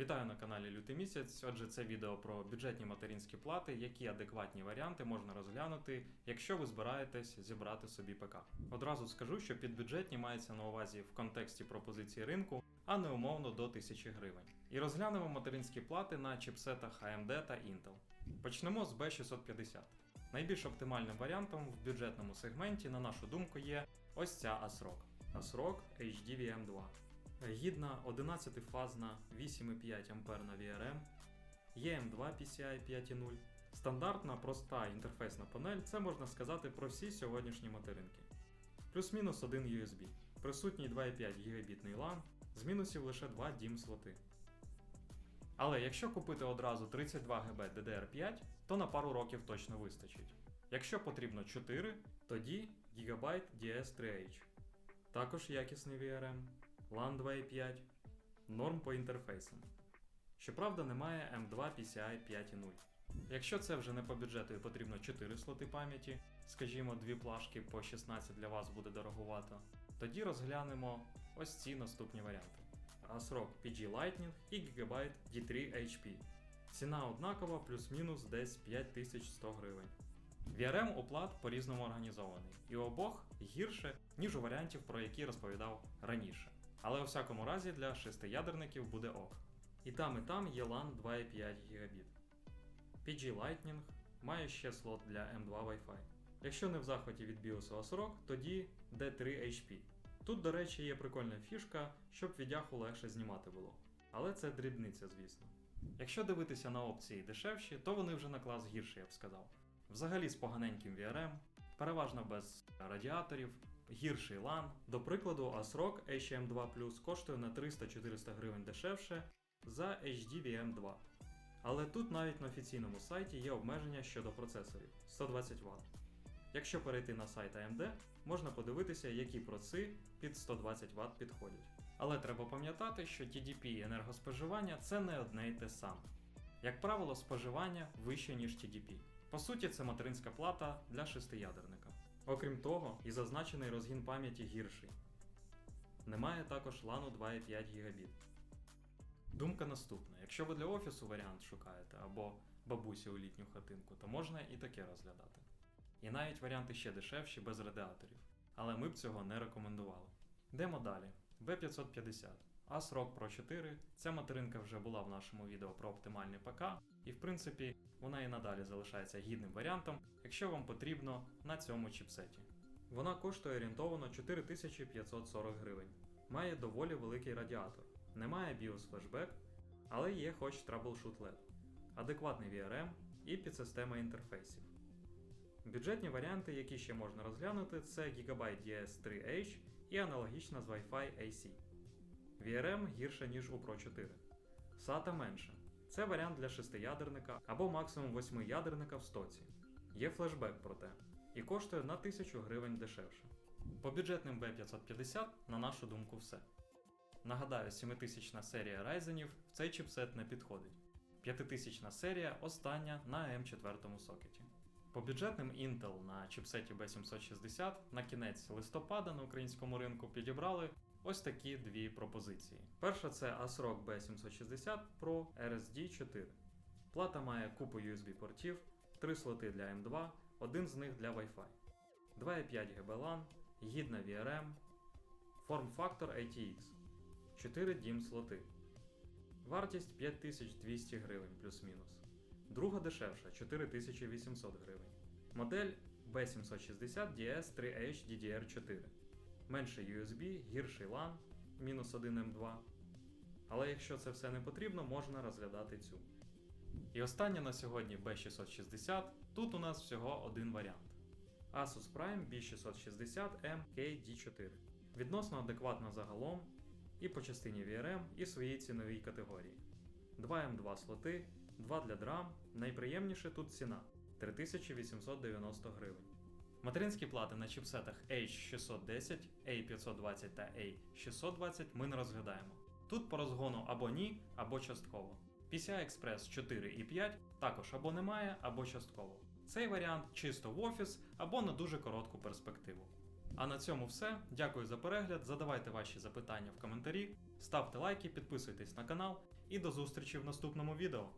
Вітаю на каналі Лютий місяць. Отже, це відео про бюджетні материнські плати, які адекватні варіанти можна розглянути, якщо ви збираєтесь зібрати собі ПК. Одразу скажу, що під бюджетні мається на увазі в контексті пропозиції ринку, а не умовно до 1000 гривень. І розглянемо материнські плати на чіпсетах AMD та Intel. Почнемо з B650. Найбільш оптимальним варіантом в бюджетному сегменті, на нашу думку, є ось ця ASRock. ASRock HDVM2. Гідна 11-фазна 8,5 амперна VRM, EM2 PCI 5.0. Стандартна проста інтерфейсна панель це можна сказати про всі сьогоднішні материнки. Плюс-мінус один USB, присутній 2,5 гігабітний LAN, з мінусів лише 2 DIMM слоти. Але якщо купити одразу 32 ГБ DDR5, то на пару років точно вистачить. Якщо потрібно 4, тоді GB DS3H. Також якісний VRM, LAN 2.5, норм по інтерфейсам. Щоправда, немає M2 PCI 5.0. Якщо це вже не по бюджету і потрібно 4 слоти пам'яті, скажімо, дві плашки по 16 для вас буде дороговато, тоді розглянемо ось ці наступні варіанти: ASRock PG Lightning і Gigabyte D3 HP. Ціна однакова, плюс-мінус десь 5100 гривень. VRM оплат по-різному організований, і обох гірше, ніж у варіантів, про які розповідав раніше. Але у всякому разі для шестиядерників буде ок. І там, і там є LAN 2,5 Гбіт. PG Lightning має ще слот для M2 Wi-Fi. Якщо не в захваті від BIOS ASRock, тоді D3 HP. Тут, до речі, є прикольна фішка, щоб відяху легше знімати було. Але це дрібниця, звісно. Якщо дивитися на опції дешевші, то вони вже на клас гірші, я б сказав. Взагалі з поганеньким VRM, переважно без радіаторів, гірший LAN. До прикладу, ASRock HM2 Plus коштує на 300-400 гривень дешевше за HDVM2. Але тут навіть на офіційному сайті є обмеження щодо процесорів 120 Вт. Якщо перейти на сайт AMD, можна подивитися, які проци під 120 Вт підходять. Але треба пам'ятати, що TDP і енергоспоживання це не одне й те саме. Як правило, споживання вище, ніж TDP. По суті, це материнська плата для шестиядерника. Окрім того, і зазначений розгін пам'яті гірший. Немає також LAN 2,5 Гбіт. Думка наступна: якщо ви для офісу варіант шукаєте або бабусі у літню хатинку, то можна і таке розглядати. І навіть варіанти ще дешевші без радіаторів. Але ми б цього не рекомендували. Йдемо далі. B550. ASRock Pro 4. Ця материнка вже була в нашому відео про оптимальний ПК, і в принципі вона і надалі залишається гідним варіантом, якщо вам потрібно на цьому чіпсеті. Вона коштує орієнтовано 4540 гривень. Має доволі великий радіатор. Немає BIOS Flashback, але є хоч Troubleshoot LED, адекватний VRM і підсистема інтерфейсів. Бюджетні варіанти, які ще можна розглянути, це Gigabyte DS3H і аналогічна з Wi-Fi AC. VRM гірше, ніж у Pro 4. SATA менше. Це варіант для шестиядерника або максимум 8-ядерника в стоці. Є флешбек проте, і коштує на 1000 гривень дешевше. По бюджетним B550, на нашу думку, все. Нагадаю, 7000 серія Ryzenів в цей чіпсет не підходить. 5000 серія остання на M4 сокеті. По бюджетним Intel на чіпсеті B760 на кінець листопада на українському ринку підібрали ось такі дві пропозиції. Перша це ASRock B760 Pro RSD 4. Плата має купу USB портів, 3 слоти для M2, один з них для Wi-Fi. 2,5 ГБ LAN, гідна VRM, форм-фактор ATX, 4 DIMM слоти. Вартість 5200 гривень плюс-мінус. Друга дешевша 4800 гривень. Модель B760 DS3H DDR4. Менше USB, гірший LAN, мінус 1 M2. Але якщо це все не потрібно, можна розглядати цю. І останнє на сьогодні B660. Тут у нас всього один варіант. Asus Prime B660M KD4. Відносно адекватно загалом і по частині VRM, і своїй ціновій категорії. 2 M2 слоти, 2 для драм, найприємніше тут ціна 3890 гривень. Материнські плати на чіпсетах H610, A520 та A620 ми не розглядаємо. Тут по розгону або ні, або частково. PCI Express 4 і 5 також або немає, або частково. Цей варіант чисто в офіс або на дуже коротку перспективу. А на цьому все. Дякую за перегляд. Задавайте ваші запитання в коментарі, ставте лайки, підписуйтесь на канал І до зустрічі в наступному відео.